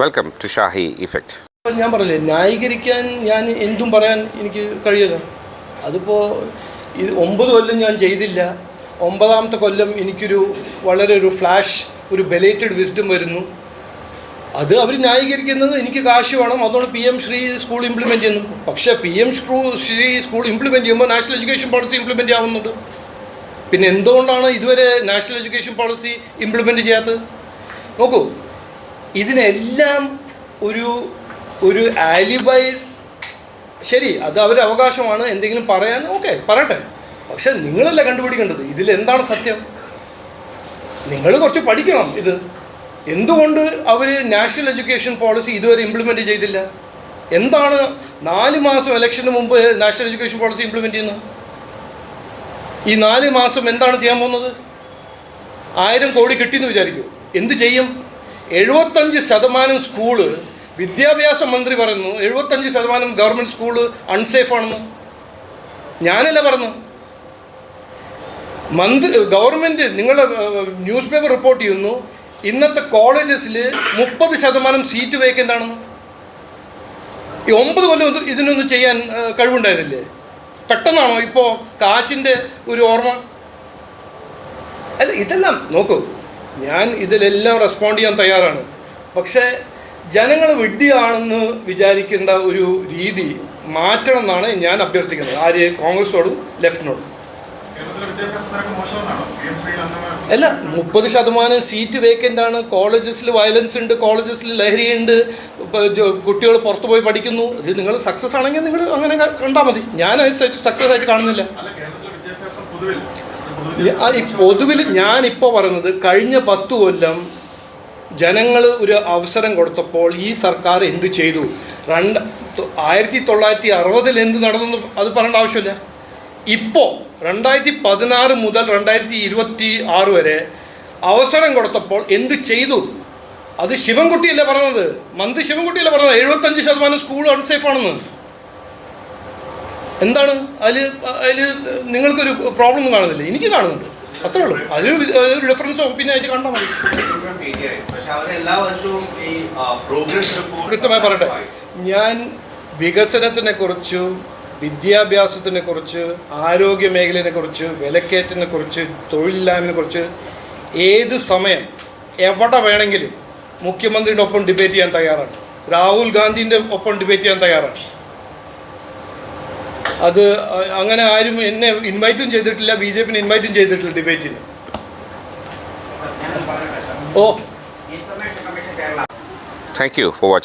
Welcome to Shahi effect ഞാൻ പറഞ്ഞില്ലേ ന്യായീകരിക്കാൻ ഞാൻ എന്തും പറയാൻ എനിക്ക് കഴിയില്ല. അതിപ്പോൾ ഇത് ഒമ്പത് കൊല്ലം ഞാൻ ചെയ്തില്ല. ഒമ്പതാമത്തെ കൊല്ലം എനിക്കൊരു വളരെ ഒരു ഫ്ലാഷ് ഒരു ബെലേറ്റഡ് വിസ്ഡം വരുന്നു. അത് അവർ ന്യായീകരിക്കുന്നത് എനിക്ക് കാശ് വേണം. അതുകൊണ്ട് P M Shri school implement ചെയ്യുന്നു. പക്ഷേ പി എം സ്ക്രൂ ശ്രീ സ്കൂൾ ഇംപ്ലിമെന്റ് ചെയ്യുമ്പോൾ നാഷണൽ എഡ്യൂക്കേഷൻ പോളിസി ഇംപ്ലിമെന്റ് ആവുന്നുണ്ട് പിന്നെ എന്തുകൊണ്ടാണ് ഇതുവരെ നാഷണൽ എഡ്യൂക്കേഷൻ പോളിസി ഇംപ്ലിമെന്റ് ചെയ്യാത്തത്? നോക്കൂ ഇതിനെല്ലാം ഒരു ഒരു ആലിബൈ ശരി അത് അവരുടെ അവകാശമാണ്. എന്തെങ്കിലും പറയാൻ ഓക്കെ പറയട്ടെ. പക്ഷെ നിങ്ങളല്ല കണ്ടുപിടിക്കേണ്ടത്? ഇതിൽ എന്താണ് സത്യം? നിങ്ങൾ കുറച്ച് പഠിക്കണം ഇത്. എന്തുകൊണ്ട് അവർ നാഷണൽ എഡ്യൂക്കേഷൻ പോളിസി ഇതുവരെ ഇംപ്ലിമെന്റ് ചെയ്തില്ല? എന്താണ് നാല് മാസം ഇലക്ഷന് മുമ്പ് നാഷണൽ എഡ്യൂക്കേഷൻ പോളിസി ഇംപ്ലിമെന്റ് ചെയ്യുന്നത്? ഈ നാല് മാസം എന്താണ് ചെയ്യാൻ പോകുന്നത്? ആയിരം കോടി കിട്ടിയെന്ന് വിചാരിക്കൂ. എന്ത് ചെയ്യും? എഴുപത്തഞ്ച് ശതമാനം സ്കൂൾ വിദ്യാഭ്യാസ മന്ത്രി പറയുന്നു എഴുപത്തഞ്ച് ശതമാനം ഗവൺമെന്റ് സ്കൂൾ അൺസേഫാണെന്ന് ഞാനല്ല പറഞ്ഞു മന്ത്രി ഗവൺമെന്റ് നിങ്ങളുടെ ന്യൂസ് പേപ്പർ റിപ്പോർട്ട് ചെയ്യുന്നു ഇന്നത്തെ കോളേജസിൽ മുപ്പത് ശതമാനം സീറ്റ് വേക്കന്റ് ആണെന്ന് ഈ ഒമ്പത് കൊല്ലം ഇതിനൊന്നും ചെയ്യാൻ കഴിവുണ്ടായിരുന്നില്ലേ? പെട്ടെന്നാണോ ഇപ്പോൾ കാശിന്റെ ഒരു ഓർമ്മ? അല്ല ഇതെല്ലാം നോക്കൂ. ഞാൻ ഇതിലെല്ലാം റെസ്പോണ്ട് ചെയ്യാൻ തയ്യാറാണ്. പക്ഷേ ജനങ്ങൾ വിഡ്ഢിയാണെന്ന് വിചാരിക്കേണ്ട ഒരു രീതി മാറ്റണം എന്നാണ് ഞാൻ അഭ്യർത്ഥിക്കുന്നത്. ആര്? കോൺഗ്രസിനോടും ലെഫ്റ്റിനോടും. അല്ല മുപ്പത് ശതമാനം സീറ്റ് വേക്കന്റ് ആണ്. കോളേജസിൽ വയലൻസ് ഉണ്ട് കോളേജസിൽ ലഹരിയുണ്ട് കുട്ടികൾ പുറത്തു പോയി പഠിക്കുന്നു. ഇത് നിങ്ങൾ സക്സസ് ആണെങ്കിൽ നിങ്ങൾ അങ്ങനെ കണ്ടാൽ മതി. ഞാൻ അത് സക്സസ് ആയിട്ട് കാണുന്നില്ല. പൊതുവിൽ ഞാനിപ്പോൾ പറയുന്നത് കഴിഞ്ഞ പത്ത് കൊല്ലം ജനങ്ങൾ ഒരു അവസരം കൊടുത്തപ്പോൾ ഈ സർക്കാർ എന്ത് ചെയ്തു? രണ്ട് ആയിരത്തി തൊള്ളായിരത്തി അറുപതിൽ എന്ത് നടന്നു അത് പറയേണ്ട ആവശ്യമില്ല. ഇപ്പോൾ രണ്ടായിരത്തി പതിനാറ് മുതൽ രണ്ടായിരത്തി ഇരുപത്തി ആറ് വരെ അവസരം കൊടുത്തപ്പോൾ എന്ത് ചെയ്തു? അത് ശിവൻകുട്ടിയല്ലേ പറഞ്ഞത്. മന്ത്രി ശിവൻകുട്ടിയല്ലേ പറഞ്ഞത്? എഴുപത്തഞ്ച് ശതമാനം സ്കൂൾ അൺസേഫ് ആണെന്ന്. എന്താണ്? അതിൽ അതിൽ നിങ്ങൾക്കൊരു പ്രോബ്ലം കാണുന്നില്ല. എനിക്ക് കാണുന്നുണ്ട്. അത്രേ ഉള്ളൂ. ഒരു ഡിഫറൻസ് ഒപ്പീനിയൻ ആയിട്ട് കണ്ടാൽ മതി. കൃത്യമായി പറയട്ടെ ഞാൻ വികസനത്തിനെ കുറിച്ച് വിദ്യാഭ്യാസത്തിനെ കുറിച്ച് ആരോഗ്യ മേഖലയെ കുറിച്ച് വിലക്കയറ്റിനെ കുറിച്ച് തൊഴിലില്ലായ്മയെ കുറിച്ച് ഏത് സമയം എവിടെ വേണമെങ്കിലും മുഖ്യമന്ത്രിയുടെ ഒപ്പം ഡിബേറ്റ് ചെയ്യാൻ തയ്യാറാണ്. രാഹുൽ ഗാന്ധിന്റെ ഒപ്പം ഡിബേറ്റ് ചെയ്യാൻ തയ്യാറാണ്. അത് അങ്ങനെ ആരും എന്നെ ഇൻവൈറ്റും ചെയ്തിട്ടില്ല ബി ജെ പിന്നെ ഇൻവൈറ്റും ചെയ്തിട്ടില്ല ഡിബേറ്റിന്. ഓ. Thank you for watching